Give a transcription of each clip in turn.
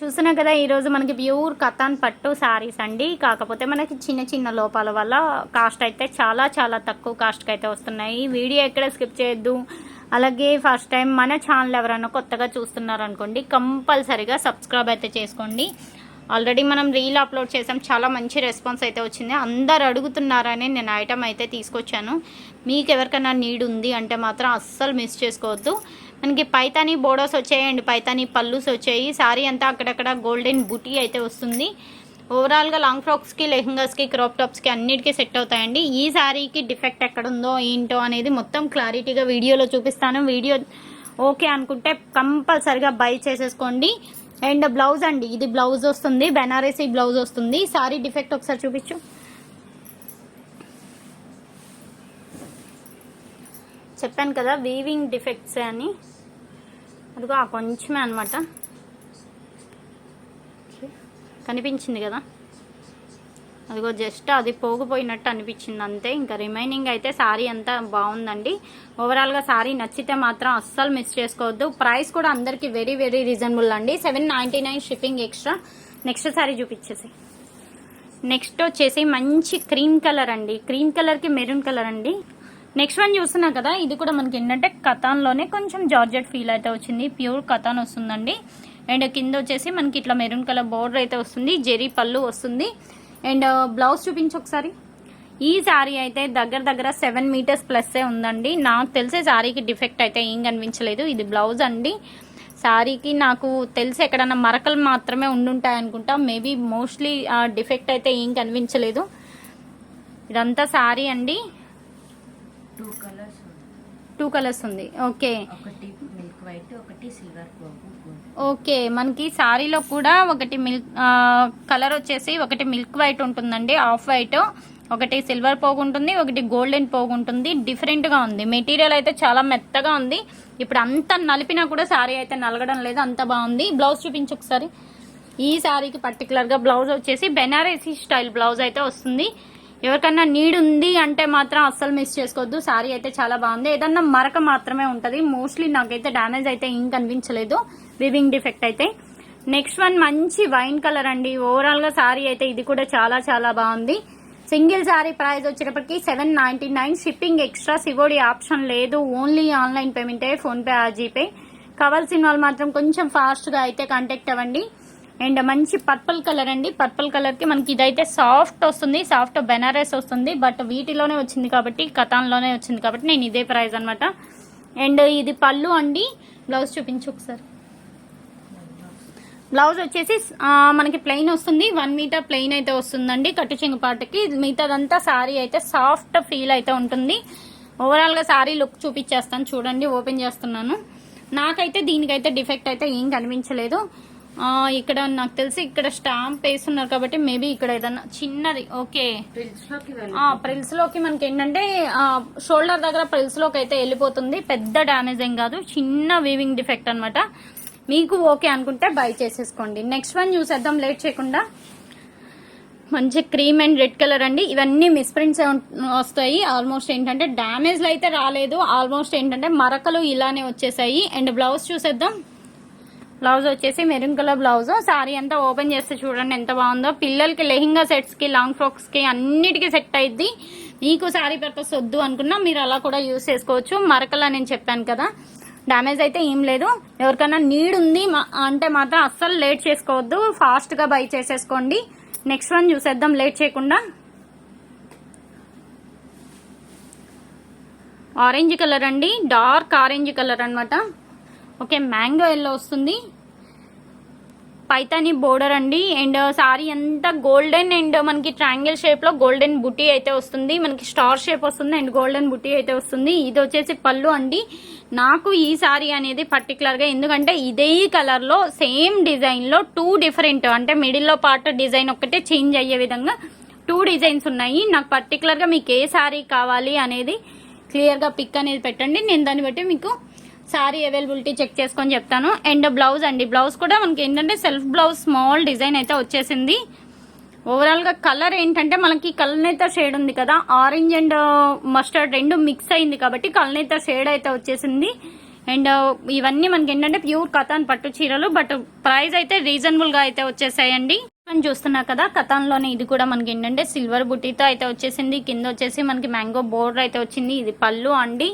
చూస్తున్నాం కదా ఈరోజు మనకి ప్యూర్ కథాన్ పట్టు శారీస్ అండి. కాకపోతే మనకి చిన్న చిన్న లోపాల వల్ల కాస్ట్ అయితే చాలా చాలా తక్కువ కాస్ట్కి అయితే వస్తున్నాయి. వీడియో ఎక్కడ స్కిప్ చేయొద్దు. అలాగే ఫస్ట్ టైం మన ఛానల్ ఎవరైనా కొత్తగా చూస్తున్నారనుకోండి కంపల్సరీగా సబ్స్క్రైబ్ అయితే చేసుకోండి. ఆల్రెడీ మనం రీల్ అప్లోడ్ చేసాం చాలా మంచి రెస్పాన్స్ అయితే వచ్చింది. అందరు అడుగుతున్నారని నేను ఐటమ్ అయితే తీసుకొచ్చాను. మీకు ఎవరికైనా నీడ్ ఉంది అంటే మాత్రం అస్సలు మిస్ చేసుకోవద్దు. మనకి పైతానీ బోడోస్ వచ్చాయండి పైతానీ పళ్ళుస్ పల్లూస్ వచ్చాయి. సారీ అంతా అక్కడక్కడ గోల్డెన్ బుటీ అయితే వస్తుంది. ఓవరాల్గా లాంగ్ ఫ్రాక్స్కి లెహంగాస్కి క్రాప్ టాప్స్కి అన్నిటికీ సెట్ అవుతాయండి. ఈ శారీకి డిఫెక్ట్ ఎక్కడ ఉందో ఏంటో అనేది మొత్తం క్లారిటీగా వీడియోలో చూపిస్తాను. వీడియో ఓకే అనుకుంటే కంపల్సరిగా బై చేసేసుకోండి. అండ్ బ్లౌజ్ అండి ఇది బ్లౌజ్ వస్తుంది. బెనారసీ బ్లౌజ్ వస్తుంది. సారీ డిఫెక్ట్ ఒకసారి చూపించు. చెప్పాను కదా వీవింగ్ డిఫెక్ట్స్ అని. అదిగో ఆ కొంచెమే అనమాట కనిపించింది కదా? అదిగో జస్ట్ అది పోగిపోయినట్టు అనిపించింది అంతే. ఇంకా రిమైనింగ్ అయితే శారీ అంతా బాగుందండి. ఓవరాల్గా శారీ నచ్చితే మాత్రం అస్సలు మిస్ చేసుకోవద్దు. ప్రైస్ కూడా అందరికీ వెరీ వెరీ రీజనబుల్ అండి. Seven ninety nine shipping extra next sari చూపించేసి నెక్స్ట్ వచ్చేసి మంచి క్రీమ్ కలర్ అండి. క్రీమ్ కలర్కి మెరూన్ కలర్ అండి. నెక్స్ట్ వన్ చూస్తున్నాం కదా ఇది కూడా మనకి ఏంటంటే కథాన్లోనే కొంచెం జార్జెట్ ఫీల్ అయితే వచ్చింది. ప్యూర్ కథాన్ వస్తుందండి. అండ్ కింద వచ్చేసి మనకి ఇట్లా మెరూన్ కలర్ బోర్డర్ అయితే వస్తుంది. జెరీ పళ్ళు వస్తుంది. అండ్ బ్లౌజ్ చూపించి ఒకసారి. ఈ శారీ అయితే దగ్గర దగ్గర సెవెన్ మీటర్స్ ప్లస్సే ఉందండి. నాకు తెలిసే శారీకి డిఫెక్ట్ అయితే ఏం కనిపించలేదు. ఇది బ్లౌజ్ అండి. శారీకి నాకు తెలిసి ఎక్కడన్నా మరకలు మాత్రమే ఉండుంటాయి అనుకుంటా. మేబీ మోస్ట్లీ డిఫెక్ట్ అయితే ఏం కనిపించలేదు. ఇదంతా శారీ అండి. టూ కలర్స్ ఉంది. టూ కలర్స్ ఉంది. ఓకే ఒకటి మిల్క్ వైట్ ఒకటి సిల్వర్ ఓకే మనకి శారీలో కూడా ఒకటి మిల్క్ కలర్ వచ్చేసి ఒకటి మిల్క్ వైట్ ఉంటుందండి. ఆఫ్ వైట్ ఒకటి సిల్వర్ పోగు ఉంటుంది ఒకటి గోల్డెన్ పోగు ఉంటుంది. డిఫరెంట్గా ఉంది. మెటీరియల్ అయితే చాలా మెత్తగా ఉంది. ఇప్పుడు అంత నలిపినా కూడా శారీ అయితే నలగడం లేదు. అంత బాగుంది. బ్లౌజ్ చూపించు ఒకసారి. ఈ శారీకి పర్టికులర్గా బ్లౌజ్ వచ్చేసి బెనారసీ స్టైల్ బ్లౌజ్ అయితే వస్తుంది. ఎవరికన్నా నీడ్ ఉంది అంటే మాత్రం అస్సలు మిస్ చేసుకోవద్దు. శారీ అయితే చాలా బాగుంది. ఏదన్నా మరక మాత్రమే ఉంటుంది. మోస్ట్లీ నాకైతే డ్యామేజ్ అయితే ఏం కనిపించలేదు. వివింగ్ డిఫెక్ట్ అయితే. నెక్స్ట్ వన్ మంచి వైన్ కలర్ అండి. ఓవరాల్గా శారీ అయితే ఇది కూడా చాలా చాలా బాగుంది. సింగిల్ శారీ ప్రైస్ వచ్చేటప్పటికి seven ninety nine shipping extra COD option లేదు. ఓన్లీ ఆన్లైన్ పేమెంటే ఫోన్పే ఆ జీపే కావాల్సిన వాళ్ళు మాత్రం కొంచెం ఫాస్ట్గా అయితే కాంటాక్ట్ అవ్వండి. అండ్ మంచి పర్పుల్ కలర్ అండి. పర్పుల్ కలర్కి మనకి ఇదైతే సాఫ్ట్ వస్తుంది సాఫ్ట్ బెనారస్ వస్తుంది బట్ వీటిలోనే వచ్చింది కాబట్టి కథాన్లోనే వచ్చింది కాబట్టి నేను ఇదే ప్రైస్ అనమాట అండ్ ఇది పళ్ళు అండి. బ్లౌజ్ చూపించు ఒకసారి. బ్లౌజ్ వచ్చేసి మనకి ప్లెయిన్ వస్తుంది. వన్ మీటర్ ప్లెయిన్ అయితే వస్తుందండి కట్టు చెంగు పాటకి. మిగతాదంతా సారీ అయితే సాఫ్ట్ ఫీల్ అయితే ఉంటుంది. ఓవరాల్గా సారీ లుక్ చూపించేస్తాను. చూడండి ఓపెన్ చేస్తున్నాను. నాకైతే దీనికైతే డిఫెక్ట్ అయితే ఏం కనిపించలేదు. ఇక్కడ నాకు తెలిసి ఇక్కడ స్టాంప్ వేస్తున్నారు కాబట్టి మేబీ ఇక్కడ ఏదన్నా చిన్నది ఓకే. ప్రిల్స్లోకి మనకి ఏంటంటే షోల్డర్ దగ్గర ప్రిల్స్లోకి అయితే వెళ్ళిపోతుంది. పెద్ద డ్యామేజ్ ఏం కాదు చిన్న వీవింగ్ డిఫెక్ట్ అన్నమాట. మీకు ఓకే అనుకుంటే బై చేసేసుకోండి. నెక్స్ట్ వన్ చూసేద్దాం లేట్ చేయకుండా. మంచి క్రీమ్ అండ్ రెడ్ కలర్ అండి. ఇవన్నీ మిస్ప్రింట్స్ వస్తాయి. ఆల్మోస్ట్ ఏంటంటే డ్యామేజ్లు అయితే రాలేదు. ఆల్మోస్ట్ ఏంటంటే మరకలు ఇలానే వచ్చేసాయి. అండ్ బ్లౌజ్ చూసేద్దాం. బ్లౌజ్ వచ్చేసి మెరూన్ కలర్ బ్లౌజ్. సారీ అంతా ఓపెన్ చేస్తే చూడండి ఎంత బాగుందో. పిల్లలకి లెహింగా సెట్స్కి లాంగ్ ఫ్రాక్స్కి అన్నిటికీ సెట్ అయింది మీకు సారీ పర్పస్ వద్దు అనుకున్నా మీరు అలా కూడా యూస్ చేసుకోవచ్చు. మరకలా నేను చెప్పాను కదా. డ్యామేజ్ అయితే ఏం లేదు. ఎవరికైనా నీడ్ ఉంది అంటే మాత్రం అస్సలు లేట్ చేసుకోవద్దు. ఫాస్ట్గా బై చేసేసుకోండి. నెక్స్ట్ వన్ చూసేద్దాం. లేట్ చేయకుండా. ఆరెంజ్ కలర్ అండి. డార్క్ ఆరెంజ్ కలర్ అనమాట ఓకే మ్యాంగో ఎల్లో వస్తుంది. పైతాని బోర్డర్ అండి. అండ్ సారీ అంతా గోల్డెన్ అండ్ మనకి ట్రాంగిల్ షేప్లో గోల్డెన్ బుటీ అయితే వస్తుంది. మనకి స్టార్ షేప్ వస్తుంది అండ్ గోల్డెన్ బుటీ అయితే వస్తుంది. ఇది వచ్చేసి పళ్ళు అండి. నాకు ఈ సారీ అనేది పర్టికులర్గా ఎందుకంటే ఇదే కలర్లో సేమ్ డిజైన్లో టూ డిఫరెంట్ అంటే మిడిల్లో పార్ట్ డిజైన్ ఒక్కటే చేంజ్ అయ్యే విధంగా టూ డిజైన్స్ ఉన్నాయి. నాకు పర్టికులర్గా మీకు ఏ సారీ కావాలి అనేది క్లియర్గా పిక్ అనేది పెట్టండి. నేను దాన్ని బట్టి మీకు శారీ అవైలబిలిటీ చెక్ చేసుకొని చెప్తాను. అండ్ బ్లౌజ్ అండి. బ్లౌజ్ కూడా మనకి ఏంటంటే సెల్ఫ్ బ్లౌజ్ స్మాల్ డిజైన్ అయితే వచ్చేసింది. ఓవరాల్గా కలర్ ఏంటంటే మనకి కల్నేత షేడ్ ఉంది కదా. ఆరెంజ్ అండ్ uh, మస్టర్డ్ రెండు మిక్స్ అయింది కాబట్టి కల్నేత షేడ్ అయితే వచ్చేసింది. అండ్ uh, ఇవన్నీ మనకి ఏంటంటే ప్యూర్ కథాన్ పట్టు చీరలు బట్ ప్రైస్ అయితే రీజనబుల్గా అయితే వచ్చేసాయండి. మనం చూస్తున్నా కదా కథాన్లోనే ఇది కూడా మనకి ఏంటంటే సిల్వర్ బుట్టితో అయితే వచ్చేసింది. కింద వచ్చేసి మనకి మ్యాంగో బోర్డర్ అయితే వచ్చింది. ఇది పళ్ళు అండి.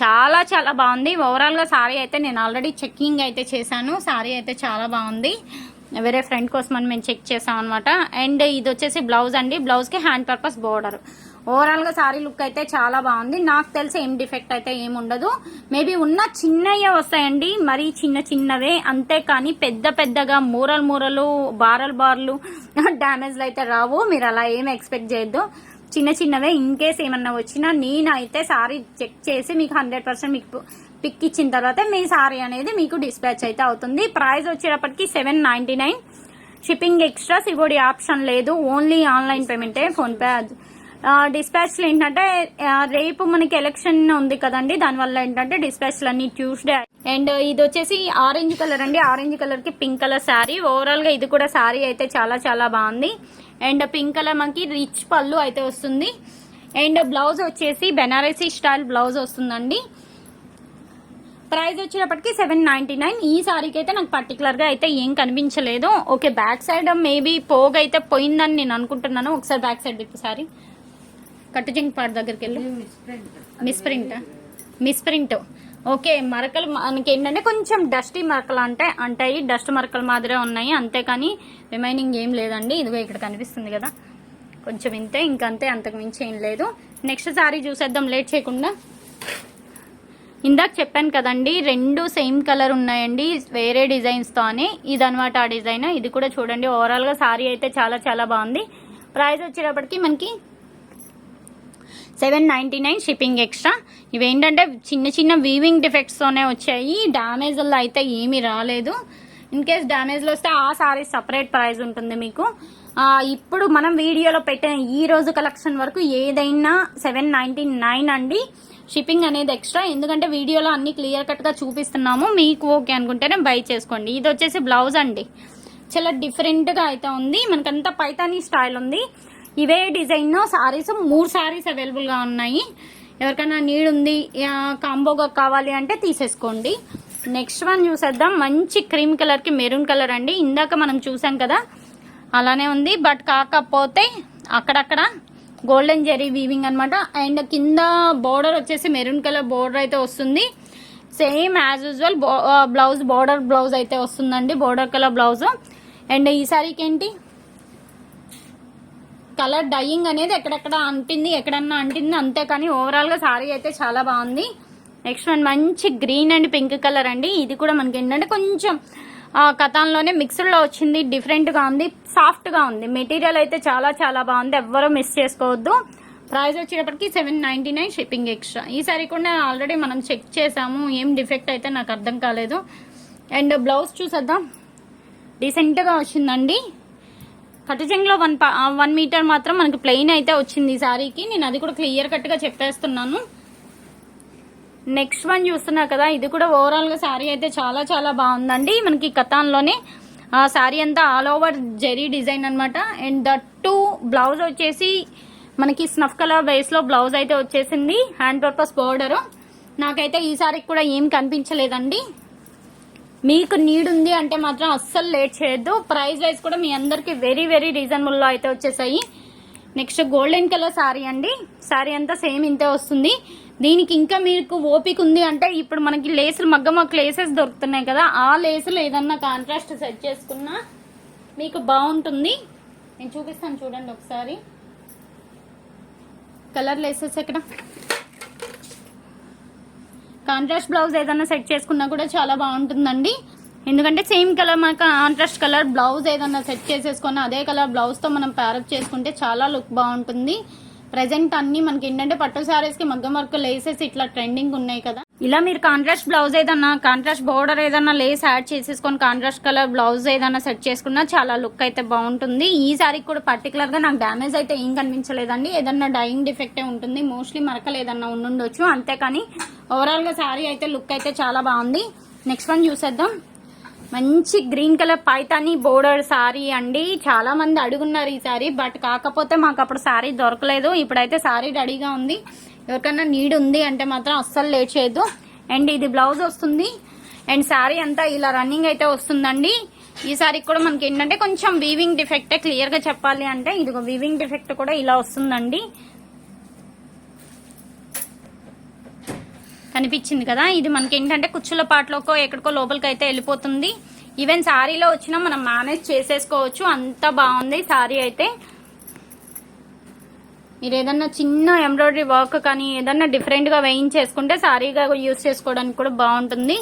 చాలా చాలా బాగుంది. ఓవరాల్గా సారీ అయితే నేను ఆల్రెడీ చెక్కింగ్ అయితే చేశాను. సారీ అయితే చాలా బాగుంది. వేరే ఫ్రెండ్ కోసం అని మేము చెక్ చేసాం అనమాట అండ్ ఇది వచ్చేసి బ్లౌజ్ అండి. బ్లౌజ్కి హ్యాండ్ పర్పస్ బోర్డర్. ఓవరాల్గా సారీ లుక్ అయితే చాలా బాగుంది. నాకు తెలిసి ఏం డిఫెక్ట్ అయితే ఏం ఉండదు. మేబీ ఉన్న చిన్నయ్యే వస్తాయండి. మరీ చిన్న చిన్నవే. అంతే కానీ పెద్ద పెద్దగా మూరలు మూరలు బారలు బార్లు డ్యామేజ్లు అయితే రావు. మీరు అలా ఏం ఎక్స్పెక్ట్ చేయొద్దు. చిన్న చిన్నవే. ఇన్ కేస్ ఏమన్నా వచ్చినా నేనైతే సారీ చెక్ చేసి మీకు హండ్రెడ్ పర్సెంట్ మీకు పిక్ ఇచ్చిన తర్వాత మీ సారీ అనేది మీకు డిస్పాచ్ అయితే అవుతుంది. ప్రైస్ వచ్చేటప్పటికి seven ninety nine shipping extra COD option లేదు. ఓన్లీ ఆన్లైన్ పేమెంటే ఫోన్పే డిస్పాచ్లు ఏంటంటే రేపు మనకి ఎలక్షన్ ఉంది కదండి. దానివల్ల ఏంటంటే డిస్పాచ్లు అన్ని ట్యూస్డే అండ్ ఇది వచ్చేసి ఆరెంజ్ కలర్ అండి. ఆరెంజ్ కలర్కి పింక్ కలర్ శారీ ఓవరాల్గా ఇది కూడా శారీ అయితే చాలా చాలా బాగుంది. అండ్ పింక్ కలర్ మనకి రిచ్ పళ్ళు అయితే వస్తుంది. అండ్ బ్లౌజ్ వచ్చేసి బెనారసీ స్టైల్ బ్లౌజ్ వస్తుందండి. ప్రైస్ వచ్చేటప్పటికి సెవెన్ నైన్టీ నైన్ ఈ సారీకి అయితే నాకు పర్టికులర్గా అయితే ఏం కనిపించలేదు. ఓకే బ్యాక్ సైడ్ మేబీ పోగైతే అయితే పోయిందని నేను అనుకుంటున్నాను. ఒకసారి బ్యాక్ సైడ్ తిప్పు సారీ కట్టుజింగ్ పాడు దగ్గరికి వెళ్ళి. Misprint. Misprint. Okay మరకలు మనకి ఏంటంటే కొంచెం డస్టీ మరకలు అంటే అంటాయి. డస్ట్ మరకలు మాదిరే ఉన్నాయి. అంతేకాని రిమైనింగ్ ఏం లేదండి. ఇదిగో ఇక్కడ కనిపిస్తుంది కదా. కొంచెం ఇంతే ఇంకంతే అంతకు మించి ఏం లేదు. నెక్స్ట్ సారీ చూసేద్దాం. లేట్ చేయకుండా. ఇందాక చెప్పాను కదండి రెండు సేమ్ కలర్ ఉన్నాయండి. వేరే డిజైన్స్తో అని ఇది అనమాట ఆ డిజైన్. ఇది కూడా చూడండి. ఓవరాల్గా సారీ అయితే చాలా చాలా బాగుంది. ప్రైస్ వచ్చేటప్పటికి మనకి seven ninety nine shipping extra. ఇవేంటంటే చిన్న చిన్న వీవింగ్ డిఫెక్ట్స్తోనే వచ్చాయి. డ్యామేజ్లో అయితే ఏమీ రాలేదు. ఇన్ కేస్ డ్యామేజ్లో వస్తే ఆ సారీ సపరేట్ ప్రైస్ ఉంటుంది మీకు. ఇప్పుడు మనం వీడియోలో పెట్టిన ఈ రోజు కలెక్షన్ వరకు ఏదైనా సెవెన్ నైంటీ నైన్ అండి. షిప్పింగ్ అనేది ఎక్స్ట్రా ఎందుకంటే వీడియోలో అన్ని క్లియర్ కట్గా చూపిస్తున్నాము. మీకు ఓకే అనుకుంటేనే బై చేసుకోండి. ఇది వచ్చేసి బ్లౌజ్ అండి. చాలా డిఫరెంట్గా అయితే ఉంది. మనకంతా పైతానీ స్టైల్ ఉంది. ఇవే డిజైన్ సారీస్ మూడు సారీస్ అవైలబుల్గా ఉన్నాయి. ఎవరికైనా నీడ్ ఉంది కాంబోగా కావాలి అంటే తీసేసుకోండి. నెక్స్ట్ వన్ చూసేద్దాం. మంచి క్రీమ్ కలర్కి మెరూన్ కలర్ అండి. ఇందాక మనం చూసాం కదా అలానే ఉంది. బట్ కాకపోతే అక్కడక్కడ గోల్డెన్ జెరీ వీవింగ్ అన్నమాట. అండ్ కింద బోర్డర్ వచ్చేసి మెరూన్ కలర్ బోర్డర్ అయితే వస్తుంది. Same as usual blouse border blouse అయితే వస్తుందండి బోర్డర్ కలర్ బ్లౌజ్ అండ్ ఈ సారీకి ఏంటి? కలర్ డైయింగ్ అనేది ఎక్కడెక్కడ అంటింది ఎక్కడన్నా అంటింది అంతే కానీ ఓవరాల్గా సారీ అయితే చాలా బాగుంది. నెక్స్ట్ వన్ మంచి గ్రీన్ అండ్ పింక్ కలర్ అండి. ఇది కూడా మనకి ఏంటంటే కొంచెం ఆ, కథాన్లోనే మిక్స్డ్లో వచ్చింది డిఫరెంట్గా ఉంది సాఫ్ట్గా ఉంది. మెటీరియల్ అయితే చాలా చాలా బాగుంది. ఎవ్వరూ మిస్ చేసుకోవద్దు. ప్రైస్ వచ్చేటప్పటికి seven ninety nine shipping extra ఈ సారీ కూడా ఆల్రెడీ మనం చెక్ చేసాము. ఏం డిఫెక్ట్ అయితే నాకు అర్థం కాలేదు. అండ్ బ్లౌజ్ చూసేద్దాం. రీసెంట్గా వచ్చిందండి. కటిజంగ్లో వన్ ప- వన్ మీటర్ మాత్రం మనకి ప్లెయిన్ అయితే వచ్చింది ఈ సారీకి. నేను అది కూడా క్లియర్ కట్గా చెప్పేస్తున్నాను. నెక్స్ట్ వన్ చూస్తున్నా కదా ఇది కూడా ఓవరాల్గా అయితే చాలా చాలా బాగుందండి. మనకి కథాన్లోనే ఆ శారీ అంతా ఆల్ ఓవర్ జెరీ డిజైన్ అనమాట అండ్ దట్ టు బ్లౌజ్ వచ్చేసి మనకి స్నఫ్ కలర్ బేస్లో బ్లౌజ్ అయితే వచ్చేసింది. హ్యాండ్ పర్పస్ బోర్డర్ నాకైతే ఈ సారీకి కూడా ఏం కనిపించలేదండి. మీకు నీడ్ ఉంది అంటే మాత్రం అస్సలు లేట్ చేయొద్దు. ప్రైస్ వైజ్ కూడా మీ అందరికి వెరీ వెరీ రీజనబుల్లో అయితే వచ్చేసాయి. నెక్స్ట్ గోల్డెన్ కలర్ శారీ అండి. శారీ అంతా సేమ్ ఇంతే వస్తుంది. దీనికి ఇంకా మీకు ఓపిక ఉంది అంటే ఇప్పుడు మనకి లేసులు మగ్గ మగ్గ లేసెస్ దొరుకుతున్నాయి కదా. ఆ లేసులు ఏదన్నా కాంట్రాస్ట్ సెట్ చేసుకున్నా మీకు బాగుంటుంది. నేను చూపిస్తాను చూడండి ఒకసారి. కలర్ లేసెస్ ఎక్కడ? కాంట్రాస్ట్ బ్లౌజ్ ఏదైనా సెట్ చేసుకున్నా కూడా చాలా బాగుంటుందండి. ఎందుకంటే సేమ్ కలర్ మనకు కాంట్రాస్ట్ కలర్ బ్లౌజ్ ఏదైనా సెట్ చేసేసుకొని అదే కలర్ బ్లౌజ్తో మనం ప్యారప్ చేసుకుంటే చాలా లుక్ బాగుంటుంది. ప్రజెంట్ అన్ని మనకి ఏంటంటే పట్టు శారీస్కి మగ్గం వర్క్ లేసేసి ఇట్లా ట్రెండింగ్ ఉన్నాయి కదా. ఇలా మీరు కాంట్రాస్ట్ బ్లౌజ్ ఏదన్నా కాంట్రాస్ట్ బోర్డర్ ఏదన్నా లేస్ యాడ్ చేసేసుకొని కాంట్రాస్ట్ కలర్ బ్లౌజ్ ఏదన్నా సెట్ చేసుకున్నా చాలా లుక్ అయితే బాగుంటుంది. ఈ సారీకి కూడా పర్టికులర్గా నాకు డ్యామేజ్ అయితే ఏం కనిపించలేదండి. ఏదన్నా డైయింగ్ డిఫెక్టే ఉంటుంది. మోస్ట్లీ మరకలు ఏదన్నా ఉండుండొచ్చు. అంతేకాని ఓవరాల్గా సారీ అయితే లుక్ అయితే చాలా బాగుంది. నెక్స్ట్ వన్ చూసేద్దాం. మంచి green colour Paithani border sari అండి. చాలా మంది అడుగున్నారు ఈ సారీ బట్ కాకపోతే మాకు అప్పుడు సారీ దొరకలేదు. ఇప్పుడైతే సారీ రెడీగా ఉంది. ఎవరికైనా నీడ్ ఉంది అంటే మాత్రం అస్సలు లేట్ చేయొద్దు. అండ్ ఇది బ్లౌజ్ వస్తుంది. అండ్ శారీ అంతా ఇలా రన్నింగ్ అయితే వస్తుందండి. ఈ శారీ కూడా మనకి ఏంటంటే కొంచెం వీవింగ్ డిఫెక్టే క్లియర్గా చెప్పాలి అంటే ఇదిగో వీవింగ్ డిఫెక్ట్ కూడా ఇలా వస్తుందండి. కనిపించింది కదా. ఇది మనకి ఏంటంటే కుచ్చుల పాటలోకో ఎక్కడికో లోపలికి అయితే వెళ్ళిపోతుంది. ఈవెన్ శారీలో వచ్చినా మనం మేనేజ్ చేసేసుకోవచ్చు. అంత బాగుంది శారీ అయితే. మీరు ఏదన్నా చిన్న ఎంబ్రాయిడరీ వర్క్ కానీ ఏదన్నా డిఫరెంట్గా వేయించేసుకుంటే సారీగా యూస్ చేసుకోవడానికి కూడా బాగుంటుంది.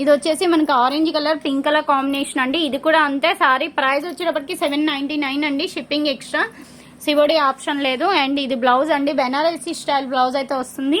ఇది వచ్చేసి మనకి orange colour pink colour combination అండి. ఇది కూడా అంతే. సారీ ప్రైస్ వచ్చేటప్పటికి సెవెన్ నైన్టీ నైన్ అండి షిప్పింగ్ ఎక్స్ట్రా సివోడి ఆప్షన్ లేదు. అండ్ ఇది బ్లౌజ్ అండి. బెనారసీ స్టైల్ బ్లౌజ్ అయితే వస్తుంది.